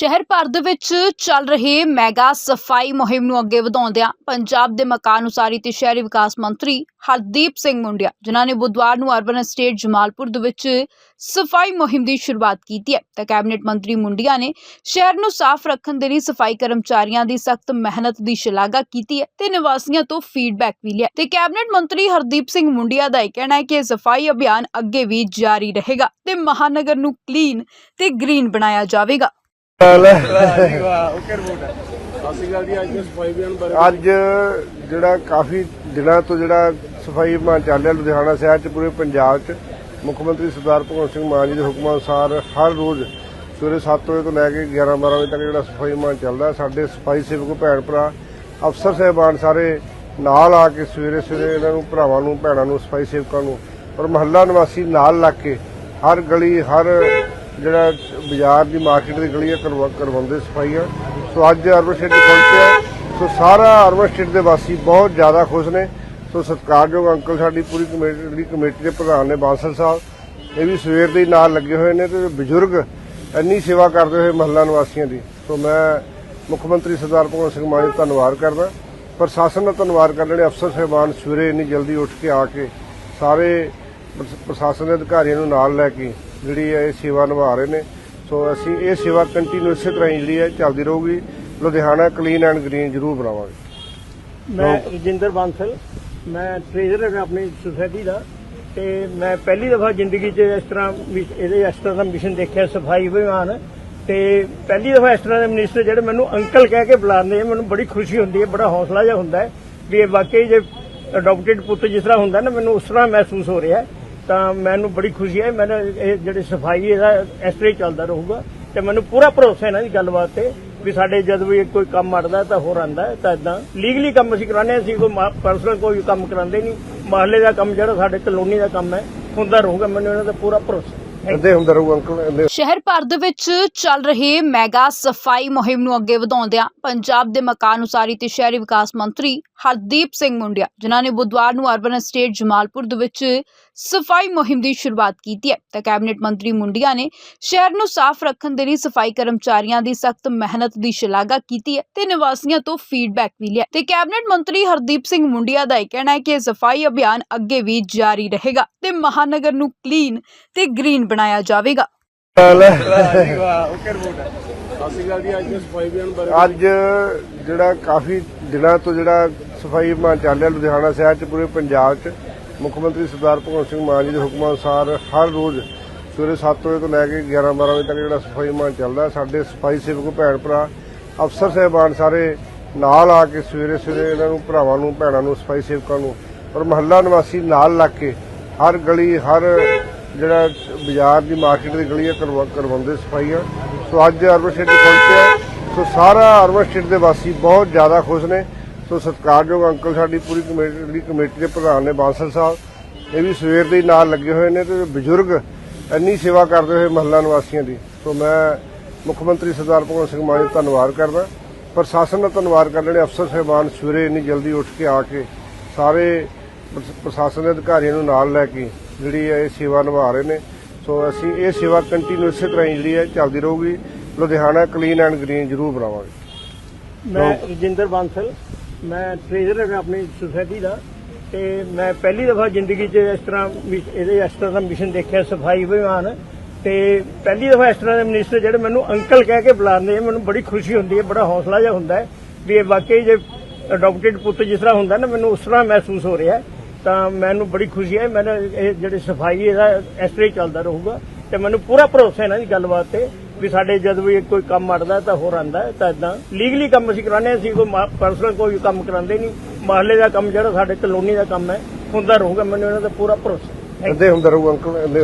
ਸ਼ਹਿਰ ਭਰ ਦੇ ਵਿੱਚ ਚੱਲ ਰਹੇ ਮੈਗਾ ਸਫ਼ਾਈ ਮੁਹਿੰਮ ਨੂੰ ਅੱਗੇ ਵਧਾਉਂਦਿਆਂ ਪੰਜਾਬ ਦੇ ਮਕਾਨ ਉਸਾਰੀ ਤੇ ਸ਼ਹਿਰੀ ਵਿਕਾਸ ਮੰਤਰੀ ਹਰਦੀਪ ਸਿੰਘ ਮੁੰਡਿਆ, ਜਿਨ੍ਹਾਂ ਨੇ ਬੁੱਧਵਾਰ ਨੂੰ ਅਰਬਨ ਸਟੇਟ ਜਮਾਲਪੁਰ ਦੇ ਵਿੱਚ ਸਫ਼ਾਈ ਮੁਹਿੰਮ ਦੀ ਸ਼ੁਰੂਆਤ ਕੀਤੀ ਹੈ। ਤਾਂ ਕੈਬਨਿਟ ਮੰਤਰੀ ਮੁੰਡਿਆ ਨੇ ਸ਼ਹਿਰ ਨੂੰ ਸਾਫ਼ ਰੱਖਣ ਦੇ ਲਈ ਸਫ਼ਾਈ ਕਰਮਚਾਰੀਆਂ ਦੀ ਸਖਤ ਮਿਹਨਤ ਦੀ ਸ਼ਲਾਘਾ ਕੀਤੀ ਹੈ ਤੇ ਨਿਵਾਸੀਆਂ ਤੋਂ ਫੀਡਬੈਕ ਵੀ ਲਿਆ ਤੇ ਕੈਬਨਿਟ ਮੰਤਰੀ ਹਰਦੀਪ ਸਿੰਘ ਮੁੰਡਿਆ ਦਾ ਇਹ ਕਹਿਣਾ ਹੈ ਕਿ ਇਹ ਸਫ਼ਾਈ ਅਭਿਆਨ ਅੱਗੇ ਵੀ ਜਾਰੀ ਰਹੇਗਾ ਤੇ ਮਹਾਨਗਰ ਨੂੰ ਕਲੀਨ ਤੇ ਗ੍ਰੀਨ ਬਣਾਇਆ ਜਾਵੇਗਾ। ਅੱਜ ਜਿਹੜਾ ਕਾਫੀ ਦਿਨਾਂ ਤੋਂ ਜਿਹੜਾ ਸਫ਼ਾਈ ਅਭਿਆਨ ਚੱਲ ਰਿਹਾ ਲੁਧਿਆਣਾ ਸ਼ਹਿਰ ਚ, ਪੂਰੇ ਪੰਜਾਬ ਚ, ਮੁੱਖ ਮੰਤਰੀ ਸਰਦਾਰ ਭਗਵੰਤ ਸਿੰਘ ਮਾਨ ਜੀ ਦੇ ਹੁਕਮਾਂ ਅਨੁਸਾਰ ਹਰ ਰੋਜ਼ ਸਵੇਰੇ 7 ਵਜੇ ਤੋਂ ਲੈ ਕੇ 11 12 ਵਜੇ ਤੱਕ ਜਿਹੜਾ ਸਫ਼ਾਈ ਅਭਿਆਨ ਚੱਲਦਾ ਸਾਡੇ ਸਫ਼ਾਈ ਸੇਵਕ ਭੈਣ ਭਰਾ, ਅਫਸਰ ਸਹਿਬਾਨ ਸਾਰੇ ਨਾਲ ਆ ਕੇ ਸਵੇਰੇ ਸਵੇਰੇ ਇਹਨਾਂ ਨੂੰ, ਭਰਾਵਾਂ ਨੂੰ, ਭੈਣਾਂ ਨੂੰ, ਸਫ਼ਾਈ ਸੇਵਕਾਂ ਨੂੰ ਔਰ ਮਹੱਲਾ ਨਿਵਾਸੀ ਨਾਲ ਲੱਗ ਕੇ ਹਰ ਗਲੀ, ਹਰ ਜਿਹੜਾ ਬਾਜ਼ਾਰ ਦੀ ਮਾਰਕੀਟ ਦੀ ਗਲੀ ਕਰਵਾ- ਕਰਵਾਉਂਦੇ ਸਫਾਈਆਂ। ਸੋ ਅੱਜ ਅਰਬਨ ਸਟੇਟ ਪਹੁੰਚਿਆ ਸੋ ਸਾਰਾ ਅਰਬਨ ਸਟੇਟ ਦੇ ਵਾਸੀ ਬਹੁਤ ਜ਼ਿਆਦਾ ਖੁਸ਼ ਨੇ। ਸੋ ਸਤਿਕਾਰਯੋਗ ਅੰਕਲ ਸਾਡੀ ਪੂਰੀ ਕਮੇਟੀ ਦੀ ਕਮੇਟੀ ਦੇ ਪ੍ਰਧਾਨ ਨੇ ਬਾਂਸਲ ਸਾਹਿਬ, ਇਹ ਵੀ ਸਵੇਰ ਦੇ ਨਾਲ ਲੱਗੇ ਹੋਏ ਨੇ ਤੇ ਬਜ਼ੁਰਗ ਇੰਨੀ ਸੇਵਾ ਕਰਦੇ ਹੋਏ ਮਹੱਲਾ ਨਿਵਾਸੀਆਂ ਦੀ। ਸੋ ਮੈਂ ਮੁੱਖ ਮੰਤਰੀ ਸਰਦਾਰ ਭਗਵੰਤ ਸਿੰਘ ਮਾਨ ਜੀ ਧੰਨਵਾਦ ਕਰਦਾ। ਪ੍ਰਸ਼ਾਸਨ ਦਾ ਧੰਨਵਾਦ ਕਰਨ ਜਿਹੜੇ ਅਫਸਰ ਸਹਿਬਾਨ ਸਵੇਰੇ ਇੰਨੀ ਜਲਦੀ ਉੱਠ ਕੇ ਆ ਕੇ ਸਾਰੇ ਪ੍ਰਸ਼ਾਸਨ ਦੇ ਅਧਿਕਾਰੀਆਂ ਨੂੰ ਨਾਲ ਲੈ ਕੇ ਜਿਹੜੀ ਹੈ ਇਹ ਸੇਵਾ ਨਿਭਾ ਰਹੇ ਨੇ। ਸੋ ਅਸੀਂ ਇਹ ਸੇਵਾ ਕੰਟੀਨਿਊ ਇਸੇ ਤਰ੍ਹਾਂ ਜਿਹੜੀ ਹੈ ਚੱਲਦੀ ਰਹੂਗੀ। ਲੁਧਿਆਣਾ ਕਲੀਨ ਐਂਡ ਗ੍ਰੀਨ ਜ਼ਰੂਰ ਬਣਾਵਾਂਗੇ। ਮੈਂ ਰਜਿੰਦਰ ਬਾਂਸਲ ਮੈਂ ਟ੍ਰੇਜ਼ਰਰ ਹਾਂ ਆਪਣੀ ਸੁਸਾਇਟੀ ਦਾ ਤੇ ਮੈਂ ਪਹਿਲੀ ਦਫਾ ਜ਼ਿੰਦਗੀ 'ਚ ਇਸ ਤਰ੍ਹਾਂ ਇਹਦੇ ਇਸ ਤਰ੍ਹਾਂ ਦਾ ਮਿਸ਼ਨ ਦੇਖਿਆ ਸਫ਼ਾਈ ਅਭਿਆਨ ਤੇ ਪਹਿਲੀ ਦਫਾ ਇਸ ਤਰ੍ਹਾਂ ਦੇ ਮਿਨਿਸਟਰ ਜਿਹੜੇ ਮੈਨੂੰ ਅੰਕਲ ਕਹਿ ਕੇ ਬੁਲਾਉਂਦੇ ਮੈਨੂੰ ਬੜੀ ਖੁਸ਼ੀ ਹੁੰਦੀ ਹੈ ਬੜਾ ਹੌਸਲਾ ਜਿਹਾ ਹੁੰਦਾ ਹੈ ਵੀ ਇਹ ਵਾਕਈ ਜੇ ਅਡਾਪਟਡ ਪੁੱਤ ਜਿਸ ਤਰ੍ਹਾਂ ਹੁੰਦਾ ਨਾ ਮੈਨੂੰ ਉਸ ਤਰ੍ਹਾਂ ਮਹਿਸੂਸ ਹੋ ਰਿਹਾ ਹੈ। ਤਾਂ ਮੈਨੂੰ ਬੜੀ ਖੁਸ਼ੀ ਹੈ ਮੈਨੂੰ ਇਹ ਜਿਹੜੇ ਸਫ਼ਾਈ, ਇਹਦਾ ਇਸ ਤਰ੍ਹਾਂ ਹੀ ਚੱਲਦਾ ਰਹੂਗਾ ਤੇ ਮੈਨੂੰ ਪੂਰਾ ਭਰੋਸਾ ਹੈ ਇਹਨਾਂ ਦੀ ਗੱਲਬਾਤ ਤੇ ਵੀ ਸਾਡੇ ਜਦ ਵੀ ਕੋਈ ਕੰਮ ਅੜਦਾ ਤਾਂ ਹੋਰ ਆਂਦਾ ਤਾਂ ਇਦਾਂ ਲੀਗਲੀ ਕੰਮ ਅਸੀਂ ਕਰਾਉਂਦੇ ਹਾਂ, ਅਸੀਂ ਕੋਈ ਪਰਸਨਲ ਕੋਈ ਕੰਮ ਕਰਾਉਂਦੇ ਨਹੀਂ। ਮਹੱਲੇ ਦਾ ਕੰਮ ਜਿਹੜਾ ਸਾਡੇ ਕਲੋਨੀ ਦਾ ਕੰਮ ਹੈ, ਹੁੰਦਾ ਰਹੂਗਾ। ਮੈਨੂੰ ਇਹਨਾਂ ਦਾ ਪੂਰਾ ਭਰੋਸਾ। ਹੈ। ਇੱਦਾਂ ਰਹੂ ਅੰਕਲ ਇੱਦਾਂ ਸ਼ਹਿਰ ਭਰ ਦੇ ਵਿੱਚ ਚੱਲ ਰਹੇ ਮੈਗਾ ਸਫ਼ਾਈ ਮੁਹਿੰਮ ਨੂੰ ਅੱਗੇ ਵਧਾਉਂਦਿਆਂ ਪੰਜਾਬ ਦੇ ਮਕਾਨ ਉਸਾਰੀ ਤੇ ਸ਼ਹਿਰੀ ਵਿਕਾਸ ਮੰਤਰੀ ਹਰਦੀਪ ਸਿੰਘ ਮੁੰਡਿਆ, ਜਿਨ੍ਹਾਂ ਨੇ ਬੁੱਧਵਾਰ ਨੂੰ ਅਰਬਨ ਸਟੇਟ ਜਮਾਲਪੁਰ ਦੇ ਵਿੱਚ ਸਫ਼ਾਈ ਮੁਹਿੰਮ ਦੀ ਸ਼ੁਰੂਆਤ ਕੀਤੀ ਹੈ। ਤਾਂ ਕੈਬਨਿਟ ਮੰਤਰੀ ਮੁੰਡਿਆ ਨੇ ਸ਼ਹਿਰ ਨੂੰ ਸਾਫ਼ ਰੱਖਣ ਦੇ ਲਈ ਸਫ਼ਾਈ ਕਰਮਚਾਰੀਆਂ ਦੀ ਸਖਤ ਮਿਹਨਤ ਦੀ ਸ਼ਲਾਘਾ ਕੀਤੀ ਹੈ ਤੇ ਨਿਵਾਸੀਆਂ ਤੋਂ ਫੀਡਬੈਕ ਵੀ ਲਿਆ ਤੇ ਕੈਬਨਿਟ ਮੰਤਰੀ ਹਰਦੀਪ ਸਿੰਘ ਮੁੰਡਿਆ ਦਾ ਇਹ ਕਹਿਣਾ ਹੈ ਕਿ ਇਹ ਸਫ਼ਾਈ ਅਭਿਆਨ ਅੱਗੇ ਵੀ ਜਾਰੀ ਰਹੇਗਾ ਤੇ ਮਹਾਨਗਰ ਨੂੰ ਕਲੀਨ ਤੇ ਗ੍ਰੀਨ ਬਣਾਇਆ ਜਾਵੇਗਾ। ਅੱਜ ਜਿਹੜਾ ਕਾਫੀ ਦਿਨਾਂ ਤੋਂ ਜਿਹੜਾ ਸਫ਼ਾਈ ਅਭਿਆਨ ਚੱਲ ਰਿਹਾ ਲੁਧਿਆਣਾ ਸ਼ਹਿਰ ਚ ਪੂਰੇ ਪੰਜਾਬ ਚ ਮੁੱਖ ਮੰਤਰੀ ਸਰਦਾਰ ਭਗਵੰਤ ਸਿੰਘ ਮਾਨ ਜੀ ਦੇ ਹੁਕਮਾਂ ਅਨੁਸਾਰ ਹਰ ਰੋਜ਼ ਸਵੇਰੇ 7 ਵਜੇ ਤੋਂ ਲੈ ਕੇ 11 12 ਵਜੇ ਤੱਕ ਜਿਹੜਾ ਸਫ਼ਾਈ ਅਭਿਆਨ ਚੱਲਦਾ ਸਾਡੇ ਸਫ਼ਾਈ ਸੇਵਕ ਭੈਣ ਭਰਾ ਅਫਸਰ ਸਹਿਬਾਨ ਸਾਰੇ ਨਾਲ ਆ ਕੇ ਸਵੇਰੇ ਸਵੇਰੇ ਇਹਨਾਂ ਨੂੰ ਭਰਾਵਾਂ ਨੂੰ ਭੈਣਾਂ ਨੂੰ ਸਫ਼ਾਈ ਸੇਵਕਾਂ ਨੂੰ ਔਰ ਮਹੱਲਾ ਨਿਵਾਸੀ ਨਾਲ ਲੱਗ ਕੇ ਹਰ ਗਲੀ ਹਰ ਜਿਹੜਾ ਬਾਜ਼ਾਰ ਦੀ ਮਾਰਕੀਟ ਦੀ ਗਲੀਆਂ ਕਰਵਾ- ਕਰਵਾਉਂਦੇ ਸਫਾਈਆਂ। ਸੋ ਅੱਜ ਅਰਬਨ ਸਟੇਟ ਪਹੁੰਚਿਆ ਸੋ ਸਾਰਾ ਅਰਬਨ ਸਟੇਟ ਦੇ ਵਾਸੀ ਬਹੁਤ ਜ਼ਿਆਦਾ ਖੁਸ਼ ਨੇ। ਸੋ ਸਤਿਕਾਰਯੋਗ ਅੰਕਲ ਸਾਡੀ ਪੂਰੀ ਕਮੇਟੀ ਦੀ ਕਮੇਟੀ ਦੇ ਪ੍ਰਧਾਨ ਨੇ ਬਾਂਸਲ ਸਾਹਿਬ, ਇਹ ਵੀ ਸਵੇਰ ਦੇ ਨਾਲ ਲੱਗੇ ਹੋਏ ਨੇ ਤੇ ਬਜ਼ੁਰਗ ਇੰਨੀ ਸੇਵਾ ਕਰਦੇ ਹੋਏ ਮਹੱਲਾ ਨਿਵਾਸੀਆਂ ਦੀ। ਸੋ ਮੈਂ ਮੁੱਖ ਮੰਤਰੀ ਸਰਦਾਰ ਭਗਵੰਤ ਸਿੰਘ ਮਾਨ ਦਾ ਧੰਨਵਾਦ ਕਰਦਾ। ਪ੍ਰਸ਼ਾਸਨ ਦਾ ਧੰਨਵਾਦ ਕਰਨ ਜਿਹੜੇ ਅਫਸਰ ਸਹਿਬਾਨ ਸਵੇਰੇ ਇੰਨੀ ਜਲਦੀ ਉੱਠ ਕੇ ਆ ਕੇ ਸਾਰੇ ਪ੍ਰਸ਼ਾਸਨ ਦੇ ਅਧਿਕਾਰੀਆਂ ਨੂੰ ਨਾਲ ਲੈ ਕੇ ਜਿਹੜੀ ਹੈ ਇਹ ਸੇਵਾ ਨਿਭਾ ਰਹੇ ਨੇ। ਸੋ ਅਸੀਂ ਇਹ ਸੇਵਾ ਕੰਟੀਨਿਊ ਇਸੇ ਤਰ੍ਹਾਂ ਹੀ ਜਿਹੜੀ ਹੈ ਚੱਲਦੀ ਰਹੂਗੀ। ਲੁਧਿਆਣਾ ਕਲੀਨ ਐਂਡ ਗ੍ਰੀਨ ਜ਼ਰੂਰ ਬਣਾਵਾਂਗੇ। ਮੈਂ ਰਜਿੰਦਰ ਬਾਂਸਲ ਮੈਂ ਟ੍ਰੇਜ਼ਰਰ ਆਪਣੀ ਸੁਸਾਇਟੀ ਦਾ। ਤੇ ਮੈਂ ਪਹਿਲੀ ਦਫਾ ਜ਼ਿੰਦਗੀ 'ਚ ਇਸ ਤਰ੍ਹਾਂ ਇਹਦੇ ਇਸ ਤਰ੍ਹਾਂ ਦਾ ਮਿਸ਼ਨ ਦੇਖਿਆ ਸਫ਼ਾਈ ਅਭਿਆਨ ਤੇ ਪਹਿਲੀ ਦਫਾ ਇਸ ਤਰ੍ਹਾਂ ਦੇ ਮਿਨਿਸਟਰ ਜਿਹੜੇ ਮੈਨੂੰ ਅੰਕਲ ਕਹਿ ਕੇ ਬੁਲਾਉਂਦੇ ਆ ਮੈਨੂੰ ਬੜੀ ਖੁਸ਼ੀ ਹੁੰਦੀ ਹੈ ਬੜਾ ਹੌਸਲਾ ਜਿਹਾ ਹੁੰਦਾ ਹੈ। ਵੀ ਇਹ ਵਾਕਈ ਜੇ ਅਡਾਪਟਡ ਪੁੱਤ ਜਿਸ ਤਰ੍ਹਾਂ ਹੁੰਦਾ ਨਾ ਮੈਨੂੰ ਉਸ ਤਰ੍ਹਾਂ ਮਹਿਸੂਸ ਹੋ ਰਿਹਾ ਹੈ। ਤਾਂ ਮੈਨੂੰ ਬੜੀ ਖੁਸ਼ੀ ਹੈ ਮੈਨੂੰ ਇਹ ਜਿਹੜੇ ਸਫ਼ਾਈ ਇਹਦਾ ਇਸ ਤਰ੍ਹਾਂ ਹੀ ਚੱਲਦਾ ਰਹੂਗਾ ਤੇ ਮੈਨੂੰ ਪੂਰਾ ਭਰੋਸਾ ਇਹਨਾਂ ਦੀ ਗੱਲਬਾਤ ਤੇ ਵੀ ਸਾਡੇ ਜਦ ਵੀ ਕੋਈ ਕੰਮ ਅੜਦਾ ਤਾਂ ਹੋਰ ਆਂਦਾ ਤਾਂ ਇਦਾਂ ਲੀਗਲੀ ਕੰਮ ਅਸੀਂ ਕਰਾਉਂਦੇ ਹਾਂ, ਅਸੀਂ ਕੋਈ ਪਰਸਨਲ ਕੋਈ ਕੰਮ ਕਰਾਉਂਦੇ ਨਹੀਂ। ਮਹੱਲੇ ਦਾ ਕੰਮ ਜਿਹੜਾ ਸਾਡੇ ਕਲੋਨੀ ਦਾ ਕੰਮ ਹੈ, ਹੁੰਦਾ ਰਹੂਗਾ। ਮੈਨੂੰ ਇਹਨਾਂ ਦਾ ਪੂਰਾ ਭਰੋਸਾ। ਹੈ ਇੱਦਾਂ ਹੁੰਦਾ ਰਹੂ ਅੰਕਲ